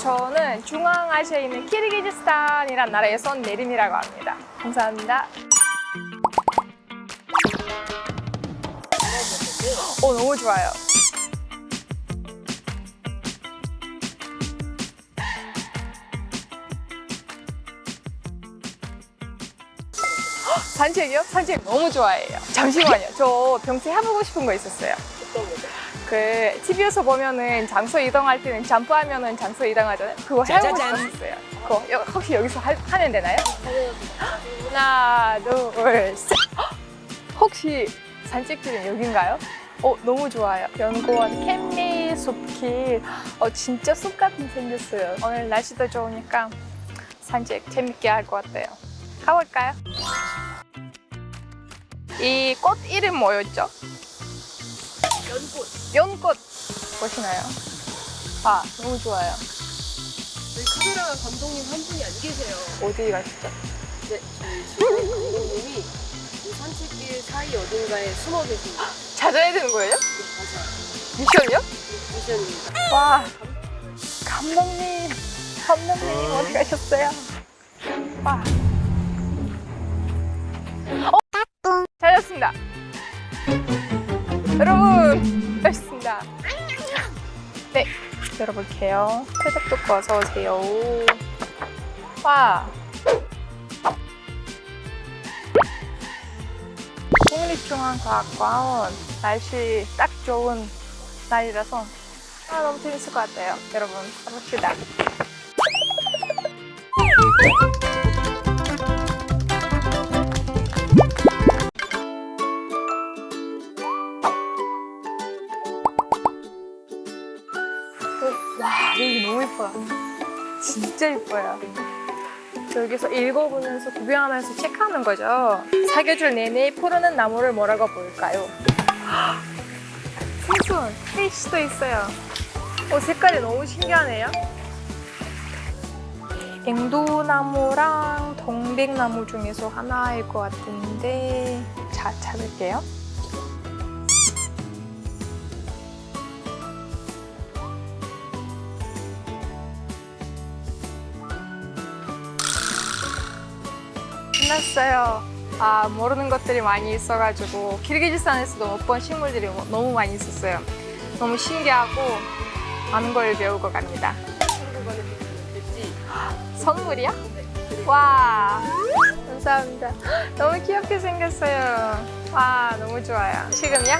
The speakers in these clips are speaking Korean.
저는 중앙아시아에 있는 키르기즈스탄이란 나라에서 온 내림이라고 합니다. 감사합니다. 오, 너무 좋아요. 헉, 산책이요? 산책 너무 좋아해요. 잠시만요. 저 평소에 해보고 싶은 거 있었어요. 그 TV에서 보면은 장소 이동할 때는 점프하면은 장소 이동하잖아요. 그거 해보고 짜자잔. 싶었어요. 그거 여- 혹시 여기서 하, 하면 되나요? 하나, 둘, 셋. 헉! 혹시 산책길은 여긴가요? 어, 너무 좋아요. 연구원 캔미 숲길. 어, 진짜 숲 같은 생겼어요. 오늘 날씨도 좋으니까 산책 재밌게 할 것 같아요. 가볼까요? 이 꽃 이름 뭐였죠? 연꽃. 연꽃 보시나요? 아, 너무 좋아요. 저희 카메라 감독님 한 분이 안 계세요. 어디 가시죠? 네, 저희 지금 감독님이 이 산책길 사이 어딘가에 숨어 계십니다. 찾아야 되는 거예요? 맞아요. 미션이요? 미션입니다. 와, 감독님, 감독님 어디 가셨어요? 와. 어? 찾았습니다. 여러분, 찾았습니다. 네, 열어볼게요. 듣고 어서 오세요. 와. 국립중앙과학관 날씨 딱 좋은 날이라서 아, 너무 재밌을 것 같아요. 여러분, 가봅시다. 와, 여기 너무 예뻐요. 진짜 예뻐요. 여기서 읽어보면서 구경하면서 체크하는 거죠. 사계절 내내 푸르는 나무를 뭐라고 볼까요? 생선, 페이시도 있어요. 어, 색깔이 너무 신기하네요. 앵두나무랑 동백나무 중에서 하나일 것 같은데 자, 찾을게요. 끝났어요. 아, 모르는 것들이 많이 있어가지고 키르기즈스탄에서도 못 본 식물들이 뭐- 너무 많이 있었어요. 너무 신기하고 많은 걸 배우고 갑니다. 선물이야? 와, 감사합니다. 너무 귀엽게 생겼어요. 와, 너무 좋아요. 지금요?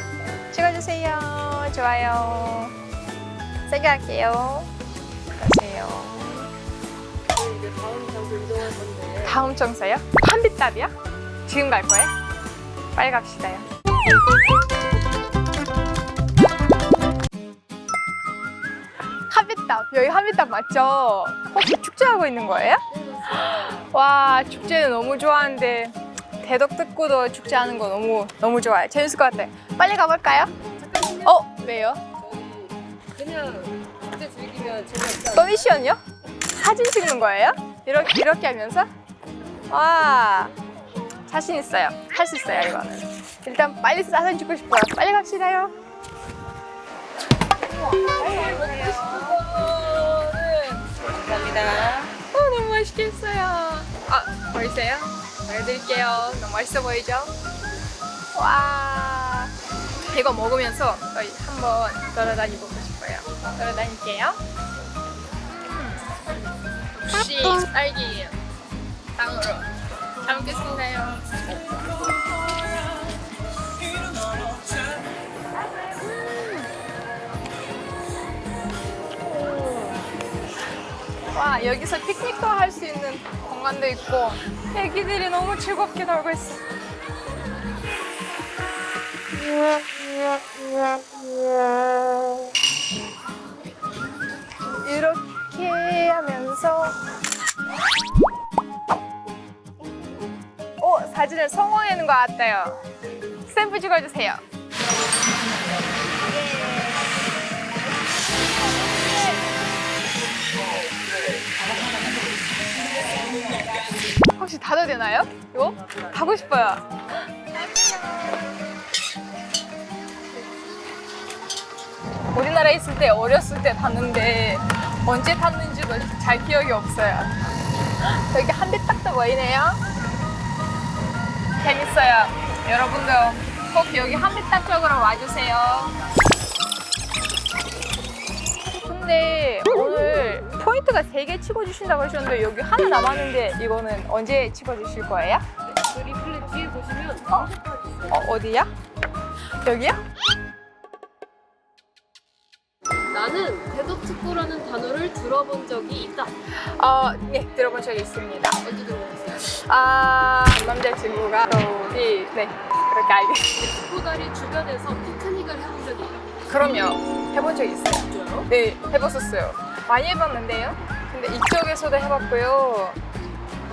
찍어주세요. 좋아요. 세게 할게요. 가세요. 이제 다음 장소 이동할 건데. 다음 청소요? 한빛답이요? 지금 갈 거예요? 빨리 갑시다요. 한빛답 여기 한빛답 맞죠? 혹시 축제하고 있는 거예요? 와 축제는 너무 좋아하는데 대덕 듣고도 축제하는 거 너무 너무 좋아요. 재밌을 것 같아요. 빨리 가볼까요? 어 왜요? 그냥 그때 즐기면 재미없잖아. 또 미션이요? 사진 찍는 거예요? 이렇게 이렇게 하면서? 와 자신 있어요. 할 수 있어요 이거는. 일단 빨리 사진 찍고 싶어요. 빨리 갑시다요. 감사합니다. 어, 너무 맛있겠어요. 아, 보이세요? 보여드릴게요. 너무 맛있어 보이죠? 와, 이거 먹으면서 저희 한번 돌아다니고 싶어요. 돌아다닐게요. 음, 역시 딸기 땅으로 잘 먹겠습니다요. 와 여기서 피크닉도 할 수 있는 공간도 있고 애기들이 너무 즐겁게 놀고 있어. 이렇게 하면서 사진을 성공하는 것 같아요. 샘플 찍어주세요. 혹시 닫아도 되나요? 이거? 가고 싶어요. 우리나라에 살아있을 때 어렸을 때 탔는데 언제 탔는지도 잘 기억이 없어요. 여기 한배 딱도 보이네요. 재밌어요. 여러분도 꼭 여기 한배딱 쪽으로 와주세요. 근데 오늘 포인트가 세개 찍어주신다고 하셨는데 여기 하나 남았는데 이거는 언제 찍어주실 거예요? 그 리플렛 뒤에 보시면 있어요. 어, 어디야? 여기야? 나는 대덕특구라는 단어 를 들어본 적이 있다. 어, 네, 들어본 적이 있습니다. 언제 들어보셨어요? 아, 남자친구가 여기, 네, 그렇게 알겠습니다. 특구다리 주변에서 피크닉을 해본 적이 있다. 그럼요, 해본 적 있어요. 진짜요? 네, 해봤었어요. 많이 해봤는데요. 근데 이쪽에서도 해봤고요.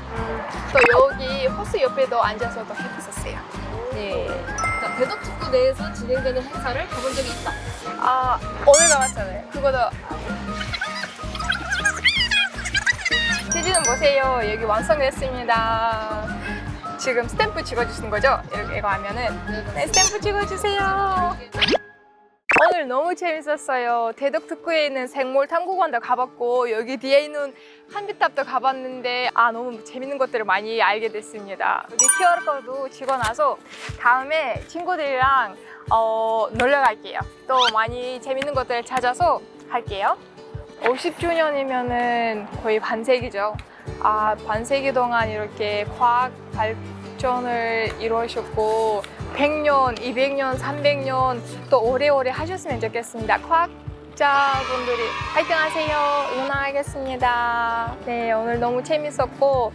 음, 또 여기 호수 옆에도 앉아서도 해봤었어요. 네. 자, 대덕특구 내에서 진행되는 행사를 가본 적이 있다. 아, 오늘 나왔잖아요. 그거도. 보세요. 여기 완성됐습니다. 지금 스탬프 찍어주시는 거죠? 이렇게 이거 하면은. 네, 스탬프 찍어주세요. 오늘 너무 재밌었어요. 대덕 특구에 있는 생물 탐구관도 가봤고 여기 뒤에 있는 한비탑도 가봤는데 아 너무 재밌는 것들을 많이 알게 됐습니다. 여기 QR코드 찍어 놔서 다음에 친구들이랑 어, 놀러 갈게요. 또 많이 재밌는 것들 찾아서 할게요. 50주년이면은 거의 반세기죠. 아, 반세기 동안 이렇게 과학 발전을 이루셨고 100년, 200년, 300년 또 오래오래 하셨으면 좋겠습니다. 과학자분들이 화이팅 하세요. 응원하겠습니다. 네, 오늘 너무 재밌었고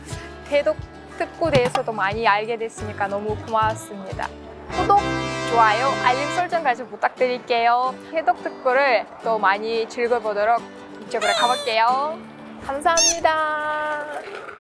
대독 특구 대해서도 많이 알게 됐으니까 너무 고마웠습니다. 구독, 좋아요, 알림 설정까지 부탁드릴게요. 해독 특구를 또 많이 즐겨보도록 이쪽으로 가볼게요. 감사합니다.